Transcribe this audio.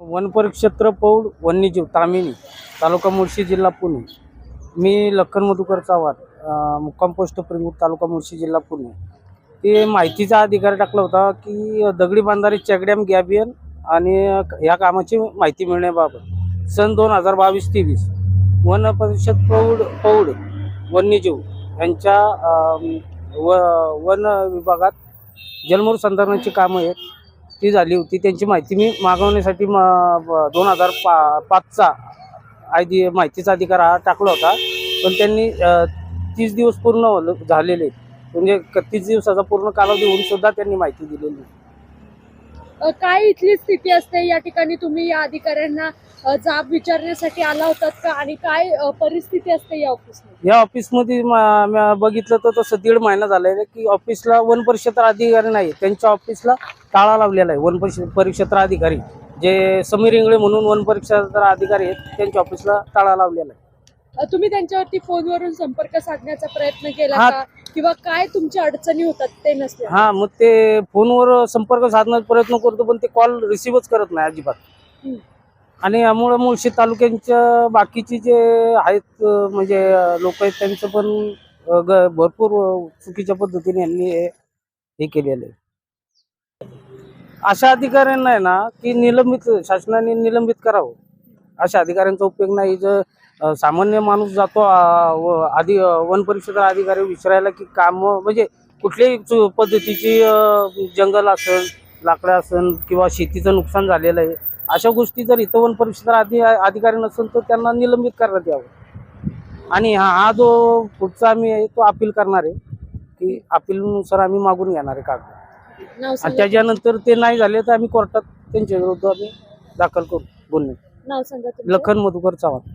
वनपरिक्षेत्र पौड वन्यजीव तामिनी तालुका मुळशी जिल्हा पुणे. मी लखन मधुकर चव्हाण मुक्काम पोस्ट प्रिंगूर तालुका मुळशी जिल्हा पुणे. ते माहितीचा अधिकार टाकला होता की दगडी बांधारी चेगड्याम गॅबियन आणि या कामाची माहिती मिळण्याबाबत. सन दोन हजार बावीस तेवीस वन परिषद पौड पौड वन्यजीव यांच्या व वन विभागात जलमूर संधारणाची कामं आहेत. ती झाली होती. त्यांची माहिती मी मागवण्यासाठी दोन हजार पा पाचचा आयदी माहितीचा अधिकार हा टाकला होता. पण त्यांनी तीस दिवस पूर्ण झालेले. म्हणजे तीस दिवसाचा पूर्ण कालावधी होऊन सुद्धा त्यांनी माहिती दिलेली. काय इथली स्थिती असते? या ठिकाणी तुम्ही या अधिकाऱ्यांना जाब विचारण्यासाठी आला होतात का? आणि काय परिस्थिती असते या ऑफिसमध्ये या ऑफिसमध्ये बघितलं तर तसं दीड महिना झालाय की ऑफिसला वन परिक्षेत्र अधिकारी नाही त्यांच्या ऑफिसला ताळा लावलेला आहे वन परिक्षेत्र अधिकारी. जे समीर इंगळे म्हणून वन परिक्षेत्र अधिकारी आहेत त्यांच्या ऑफिसला ताळा लावलेला आहे. तुम्ही त्यांच्यावरती फोनवरून संपर्क साधण्याचा प्रयत्न केला हा. का? किंवा काय तुमच्या अडचणी होतात ते नसल्या हा मग ते फोनवर संपर्क साधण्याचा प्रयत्न करतो पण ते कॉल रिसिव्हच करत नाही अजिबात. हम्म. आणि यामुळे मुळशी तालुक्यांच्या बाकीची जे आहेत अं, म्हणजे लोक आहेत त्यांचं पण अं, ग- भरपूर अं, चुकीच्या पद्धतीने यांनी हे हे केलेलं आहे. अशा अधिकाऱ्यांना आहे ना की निलंबित शासनाने निलंबित करावं. अशा अधिकाऱ्यांचा उपयोग नाही. जर सामान्य माणूस जातो व- आधी वन परिषद अधिकारी विचारायला की काम म्हणजे कुठल्याही पद्धतीची जंगल असेल लाकडं असेल किंवा शेतीचं नुकसान झालेलं आहे अशा गोष्टी जर इथं वन परिषद अधि अधिकारी नसेल तर त्यांना निलंबित करण्यात यावं. आणि हा हा जो पुढचा आम्ही आहे तो अपील करणार आहे की अपीलनुसार आम्ही मागून घेणार आहे कागद. आणि त्याच्यानंतर ते नाही झाले तर आम्ही कोर्टात त्यांच्या विरुद्ध आम्ही दाखल करू. गुन्हे. नाव सांगा तुमचं. लखन मधुकर चव्हाण